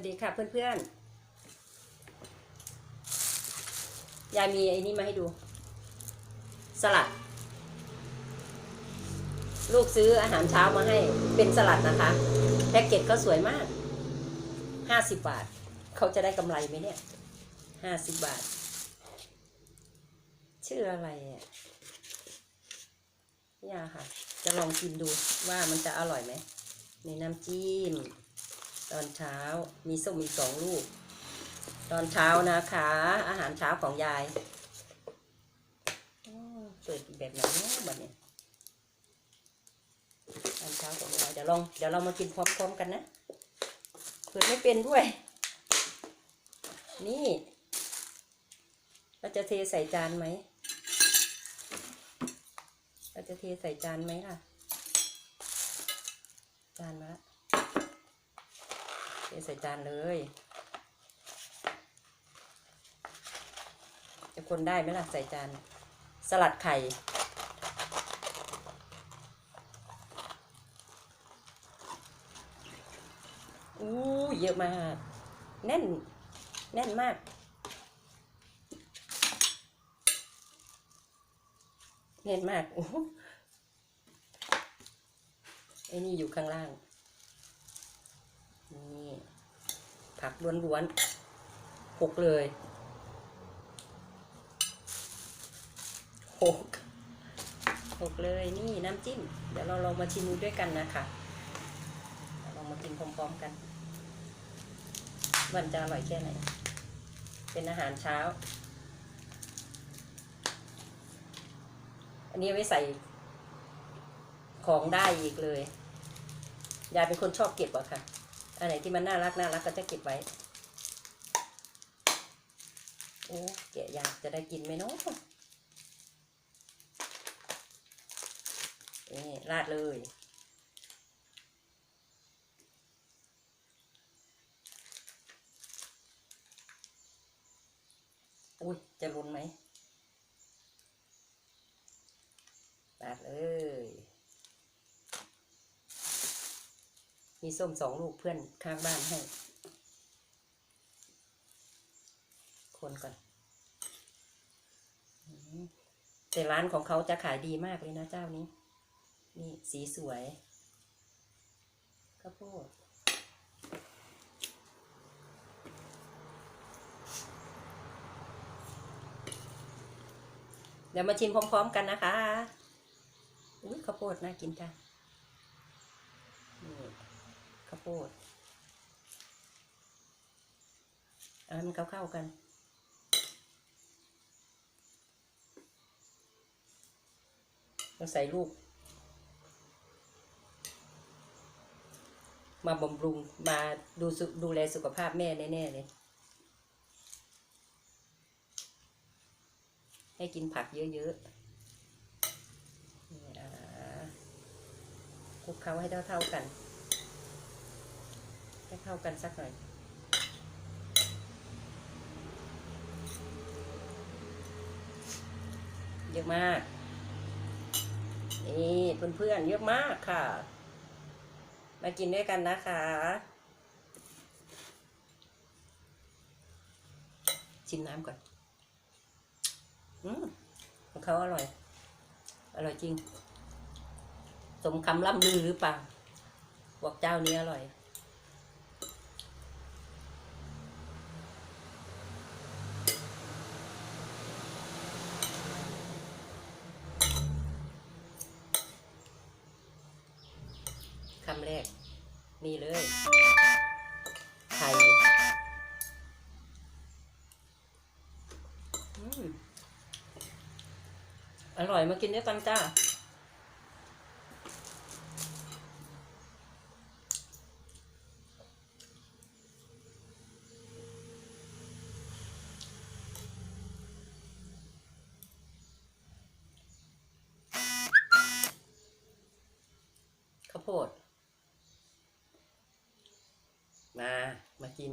วัสดีค่ะเพื่อนๆ ยายมีไอ้นี่มาให้ดู สลัด ลูกซื้ออาหารเช้ามาให้ เป็นสลัดนะคะ แพ็กเกจก็สวยมากห้าสิบบาท เขาจะได้กำไรไหมเนี่ยห้าสิบบาท ชื่ออะไรอะเนี่ยค่ะ จะลองกินดูว่ามันจะอร่อยไหม ในน้ำจิ้ม ตอนเช้ามีส้มอีกสองลูก ตอนเช้านะคะ อาหารเช้าของยายเปิดแบบไหนเนาะบัดนี้ตอนเช้าของยายเดี๋ยวลองเดี๋ยวเรามากินพร้อมๆกันนะเปิดไม่เป็นด้วย นี่เราจะเทใส่จานไหมเราจะเทใส่จานไหมล่ะ จานมาละ เทใส่จานเลยจะคนได้ไหมล่ะใส่จาน สลัดไข่ อู้เยอะมาก แน่น แน่นมาก แน่นมากโอ้ไอ้นี่อยู่ข้างล่าง นี่ผักล้วนๆหกเลยหกหกเลยนี่น้ำจิ้ม เดี๋ยวเราลองมาชิมด้วยกันนะคะลองมากินพร้อมๆกันมันจะอร่อยแค่ไหน เป็นอาหารเช้า อันนี้ไว้ใส่ของได้อีกเลย ยายเป็นคนชอบเก็บอะค่ะ อันไหนที่มันน่ารักน่ารักก็จะเก็บไว้ โอ้แกะยากจะได้กินไหมเนาะนี่ราดเลย อุ้ย จะรุนไหมราดเลย มีส้มสองลูกเพื่อนข้างบ้านให้ คนก่อน แต่ร้านของเขาจะขายดีมากเลยนะเจ้านี้ นี่สีสวยข้าวโพดเดี๋ยวมาชิมพร้อม ๆ กันนะคะ อุ้ยข้าวโพดน่ากินจังนี่ ข้าวโพดเอาให้มันเข้าๆกันเราใส่ลูก มาบำรุง มาดูดูแลสุขภาพแม่แน่ๆเลยให้กินผักเยอะๆคลุกเคล้าให้เท่าๆกัน ให้เข้ากันสักหน่อย เยอะมาก นี่เพื่อนๆเยอะมากค่ะ มากินด้วยกันนะคะ ชิมน้ำก่อน อืมของเขาอร่อย อร่อยจริง สมคำล่ำลือหรือเปล่า บอกเจ้านี้อร่อย คำแรก นี่เลยไข่อืมอร่อยมากินด้วยกันจ้าข้าวโพด มา มากิน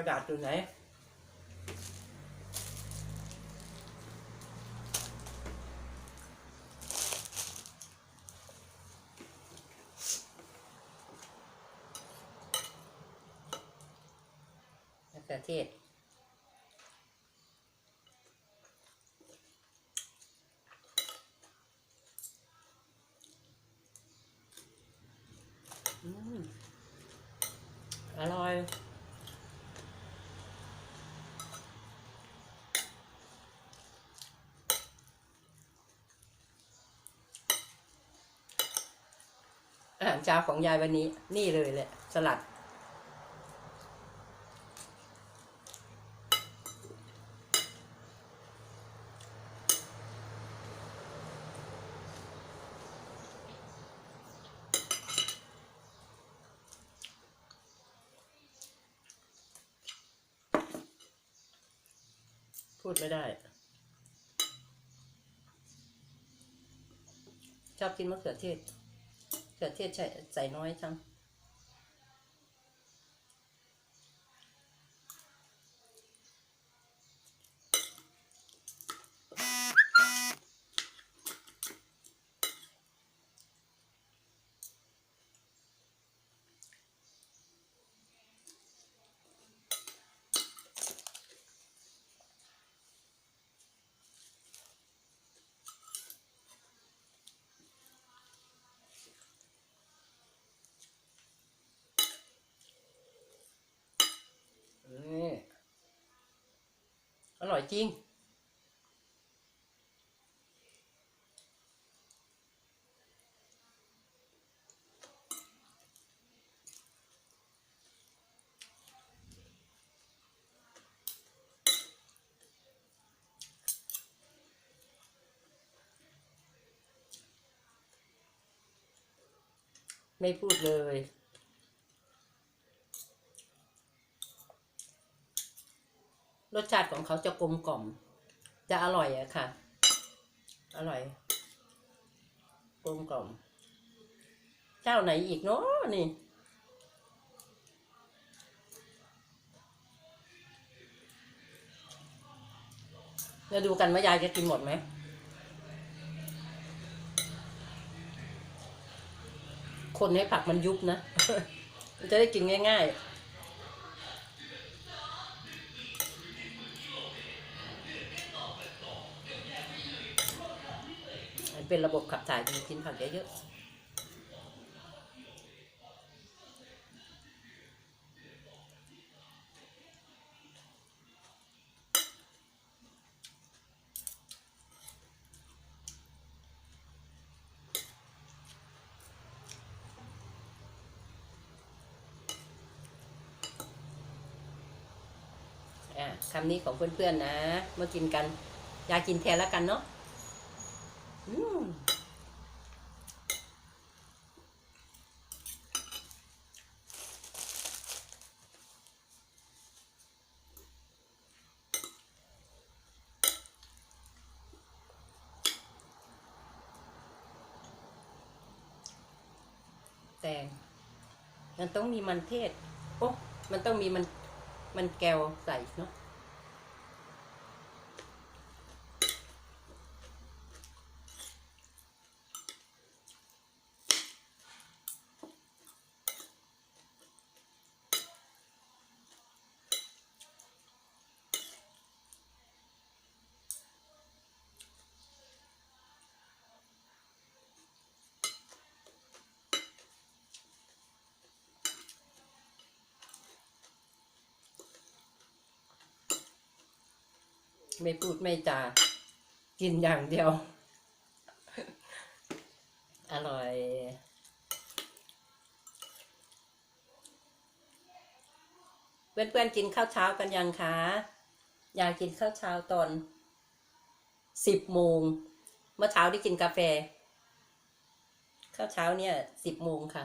ระดาษอยู่ไหนมะเขือเทศ อืม อร่อย อาหารเช้าของยายวันนี้ นี่เลยแหละสลัด พูดไม่ได้ ชอบกินมะเขือเทศ เขือเทศใส่ใส่น้อยจัง นี่ อยจริง ไม่พูดเลย สชาติของเขาจะกลมกล่อม จะอร่อยอะค่ะ อร่อย กลมกล่อม เจ้าไหนอีกเนาะนี่ เราดูกันว่ายายจะกินหมดไหมคนให้ผักมันยุบนะ มันจะได้กินง่าย ๆ เป็นระบบขับถ่ายดีกินผักเยอะๆอะคำนี้ของเพื่อนๆนะมื่อกินกัน อยายกินแทนแล้วกันเนาะอืม แตง มันต้องมีมันเทศ โอ้มันต้องมีมันมันแก้วใส่เนาะ ไม่พูดไม่จากินอย่างเดียว อร่อย เพื่อนๆกินข้าวเช้ากันยังคะอยากกินข้าวเช้าตอนสิบโมงเมื่อเช้าได้กินกาแฟ ข้าวเช้าเนี่ยสิบโมงค่ะ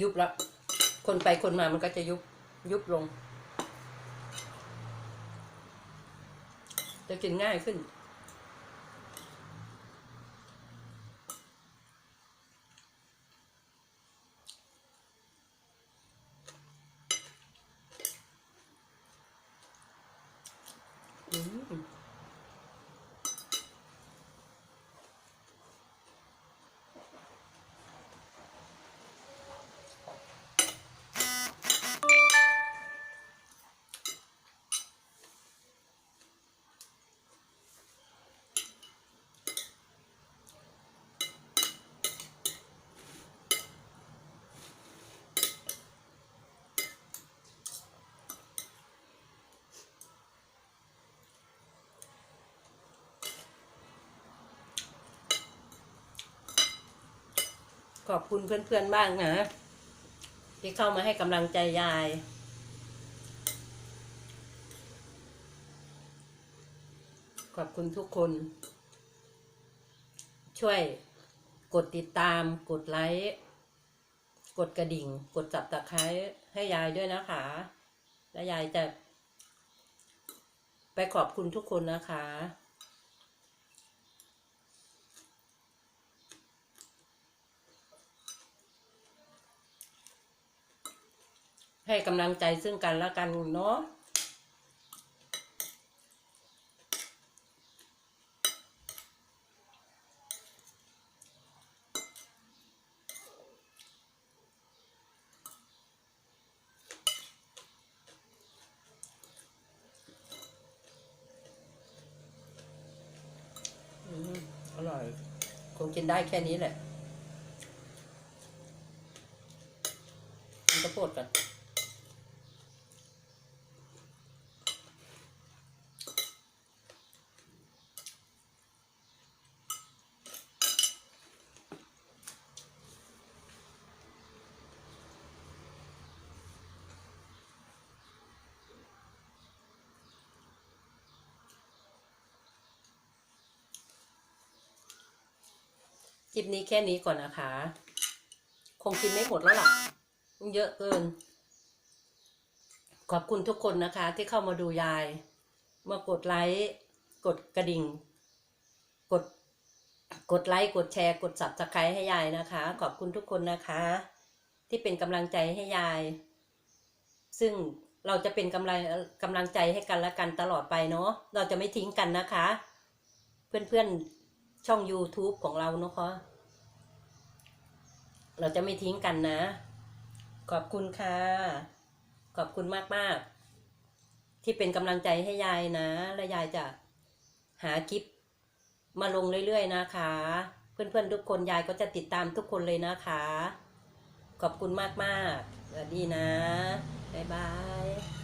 ยุบแล้ว คนไปคนมามันก็จะยุบ ยุบลง จะกินง่ายขึ้น ม ขอบคุณเพื่อนๆบ้างนะ ที่เข้ามาให้กำลังใจยาย ขอบคุณทุกคน ช่วยกดติดตาม กดไลค์ กดกระดิ่ง กดจับตะไคร้ให้ยายด้วยนะคะ และยายจะ ไปขอบคุณทุกคนนะคะ ให้กำลังใจซึ่งกันและกันเนาะอืมอร่อย คงกินได้แค่นี้แหละมันก็โพดกัน คลิปนี้แค่นี้ก่อนนะคะ คงกินไม่หมดแล้วล่ะมันเยอะเกิน ขอบคุณทุกคนนะคะ ที่เข้ามาดูยาย มากดไลค์ กดกระดิ่ง กด กดไลค์ กดแชร์ กดสับสไครให้ยายนะคะ ขอบคุณทุกคนนะคะ ที่เป็นกำลังใจให้ยาย ซึ่งเราจะเป็นกำลังกำลังใจให้กันและกันตลอดไปเนาะ เราจะไม่ทิ้งกันนะคะ เพื่อนๆ ช่อง YouTube ของเราเนาะคะ เราจะไม่ทิ้งกันนะ ขอบคุณค่ะ ขอบคุณมาก ๆ ที่เป็นกำลังใจให้ยายนะ และยายจะหาคลิปมาลงเรื่อย ๆ นะคะ เพื่อน ๆ ทุกคนยายก็จะติดตามทุกคนเลยนะคะ ขอบคุณมาก ๆ สวัสดีนะ บ๊ายบาย